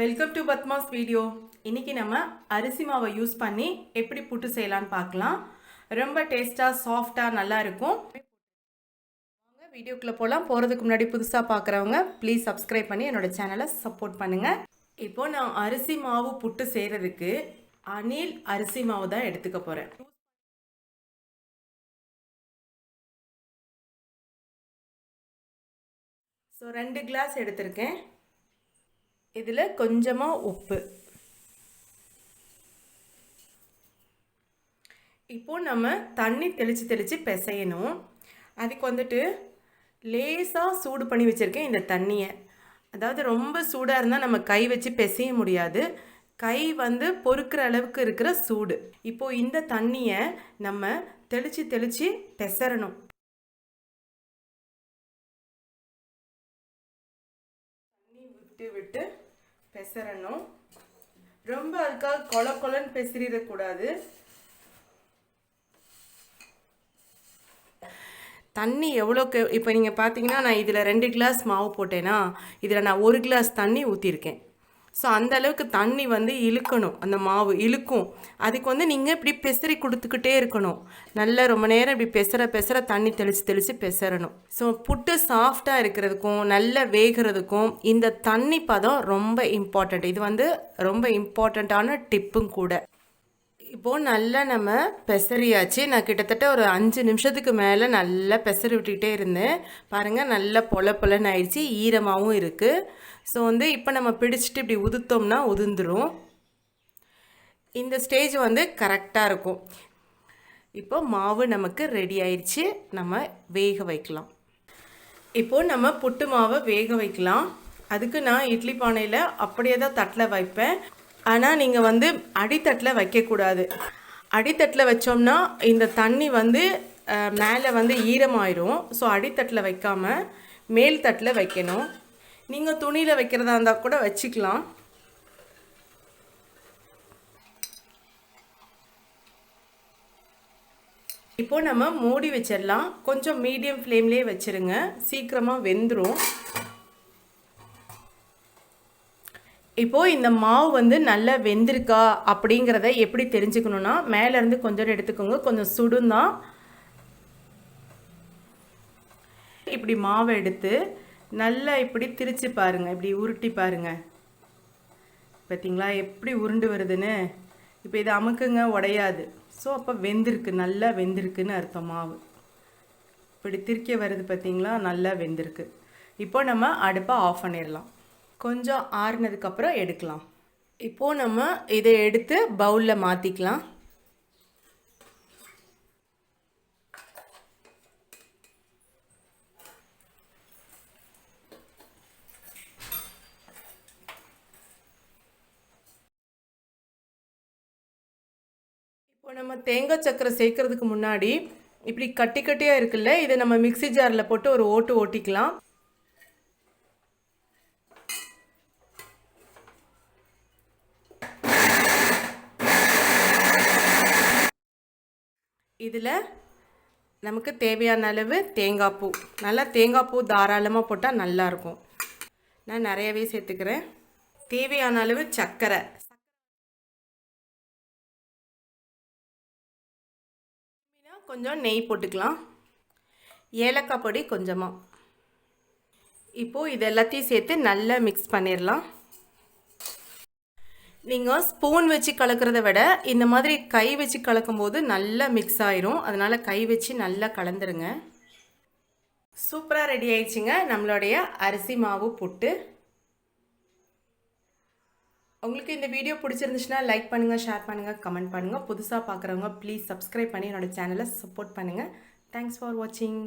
Welcome to Padma's video இன்னைக்கு நம்ம அரிசி மாவை யூஸ் பண்ணி எப்படி புட்டு செய்யலான்னு பார்க்கலாம். ரொம்ப டேஸ்ட்டாக சாஃப்டாக நல்லாயிருக்கும் வாங்க வீடியோக்குள்ளே போகலாம் போகிறதுக்கு முன்னாடி புதுசாக பார்க்குறவங்க ப்ளீஸ் சப்ஸ்கிரைப் பண்ணி என்னோட சேனலை சப்போர்ட் பண்ணுங்கள் இப்போது நான் அரிசி மாவு புட்டு செய்கிறதுக்கு அணில் அரிசி மாவு தான் எடுத்துக்க போகிறேன் ஸோ ரெண்டு கிளாஸ் எடுத்திருக்கேன். இதில் கொஞ்சமாக உப்பு. இப்போது நம்ம தண்ணி தெளித்து தெளித்து பிசையணும். அதுக்கு வந்துட்டு லேசாக சூடு பண்ணி வச்சுருக்கேன் இந்த தண்ணியை. அதாவது ரொம்ப சூடாக இருந்தால் நம்ம கை வச்சு பிசைய முடியாது. கை வந்து பொறுக்கிற அளவுக்கு இருக்கிற சூடு. இப்போது இந்த தண்ணியை நம்ம தெளித்து தெளித்து பெசறணும். விட்டு விட்டு பெசறணும் ரொம்ப அதுக்காக கொல கொலன்னு பெசறிடக்கூடாது தண்ணி எவ்வளோக்கு இப்போ நீங்கள் பார்த்தீங்கன்னா நான் இதில் ரெண்டு கிளாஸ் மாவு போட்டேன்னா இதில் நான் ஒரு கிளாஸ் தண்ணி ஊற்றிருக்கேன் ஸோ அந்த அளவுக்கு தண்ணி வந்து இழுக்கணும். அந்த மாவு இழுக்கும். அதுக்கு வந்து நீங்கள் இப்படி பெசரி கொடுத்துக்கிட்டே இருக்கணும். நல்லா ரொம்ப நேரம் இப்படி பெசர பெசர தண்ணி தெளித்து தெளித்து பெசரணும் ஸோ புட்டு சாஃப்டாக இருக்கிறதுக்கும் நல்லா வேகிறதுக்கும் இந்த தண்ணி பதம் ரொம்ப இம்பார்ட்டண்ட் இது வந்து ரொம்ப இம்பார்ட்டண்ட்டான டிப்பும் கூட. இப்போது நல்லா நம்ம பெசரியாச்சு. நான் கிட்டத்தட்ட ஒரு அஞ்சு நிமிஷத்துக்கு மேலே நல்லா பெசரி விட்டுக்கிட்டே இருந்தேன். பாருங்கள் நல்லா பொல பொலன்னு ஆயிடுச்சு. ஈரமாகவும் இருக்குது ஸோ வந்து இப்போ நம்ம பிடிச்சிட்டு இப்படி உதுத்தோம்னா உதிர்ந்துடும் இந்த ஸ்டேஜ் வந்து கரெக்டாக இருக்கும். இப்போ மாவு நமக்கு ரெடி ஆயிடுச்சு நம்ம வேக வைக்கலாம். இப்போது நம்ம புட்டு மாவை வேக வைக்கலாம். அதுக்கு நான் இட்லி பானையில் அப்படியே தான் தட்டில் வைப்பேன். ஆனால் நீங்கள் வந்து அடித்தட்டில் வைக்கக்கூடாது. அடித்தட்டில் வச்சோம்னா இந்த தண்ணி வந்து மேலே வந்து ஈரமாயிரும். ஸோ அடித்தட்டில் வைக்காமல் மேல் தட்டில் வைக்கணும். நீங்கள் துணியில் வைக்கிறதா இருந்தால் கூட வச்சுக்கலாம். இப்போது நம்ம மூடி வச்சிடலாம். கொஞ்சம் மீடியம் ஃப்ளேம்லேயே வச்சுருங்க. சீக்கிரமாக வெந்துடும் இப்போது இந்த மாவு வந்து நல்லா வெந்திருக்கா அப்படிங்கிறத எப்படி தெரிஞ்சுக்கணுன்னா மேலேருந்து கொஞ்சம் எடுத்துக்கோங்க. கொஞ்சம் சுடுந்தான் இப்படி மாவை எடுத்து நல்லா இப்படி திரிச்சு பாருங்கள் இப்படி உருட்டி பாருங்கள் பார்த்தீங்களா எப்படி உருண்டு வருதுன்னு. இப்போ இதை அமுக்குங்க உடையாது. ஸோ அப்போ வெந்திருக்கு நல்லா வெந்திருக்குன்னு அர்த்தம் மாவு. இப்படி திருக்க வருது பார்த்தீங்களா நல்லா வெந்திருக்கு. இப்போ நம்ம அடுப்பை ஆஃப் பண்ணிடலாம். கொஞ்சம் ஆறுனதுக்கப்புறம் எடுக்கலாம். இப்போது நம்ம இதை எடுத்து பவுலில் மாற்றிக்கலாம் இப்போ நம்ம தேங்காய் சக்கரை சேர்க்கறதுக்கு முன்னாடி இப்படி கட்டி கட்டியாக இருக்குல்ல இதை நம்ம மிக்சி ஜாரில் போட்டு ஒரு ஓட்டு ஓட்டிக்கலாம். இதில் நமக்கு தேவையான அளவு தேங்காய் பூ. நல்லா தேங்காய் பூ தாராளமாக போட்டால் நல்லாயிருக்கும் நான் நிறையவே சேர்த்துக்கிறேன். தேவையான அளவு சர்க்கரை. கொஞ்சம் நெய் போட்டுக்கலாம். ஏலக்காய் பொடி கொஞ்சமாக இப்போது இது எல்லாத்தையும் சேர்த்து நல்லா மிக்ஸ் பண்ணிடலாம். நீங்கள் ஸ்பூன் வச்சு கலக்கிறத விட இந்த மாதிரி கை வச்சு கலக்கும்போது நல்லா மிக்ஸ் ஆயிரும். அதனால் கை வச்சு நல்லா கலந்துருங்க. சூப்பராக ரெடி ஆயிடுச்சுங்க. நம்மளுடைய அரிசி மாவு புட்டு. உங்களுக்கு இந்த வீடியோ பிடிச்சிருந்துச்சுன்னா லைக் பண்ணுங்கள் ஷேர் பண்ணுங்கள் கமெண்ட் பண்ணுங்கள் புதுசாக பார்க்குறவங்க ப்ளீஸ் சப்ஸ்கிரைப் பண்ணி என்னோடய சேனலை சப்போர்ட் பண்ணுங்கள் தேங்க்ஸ் ஃபார் வாட்சிங்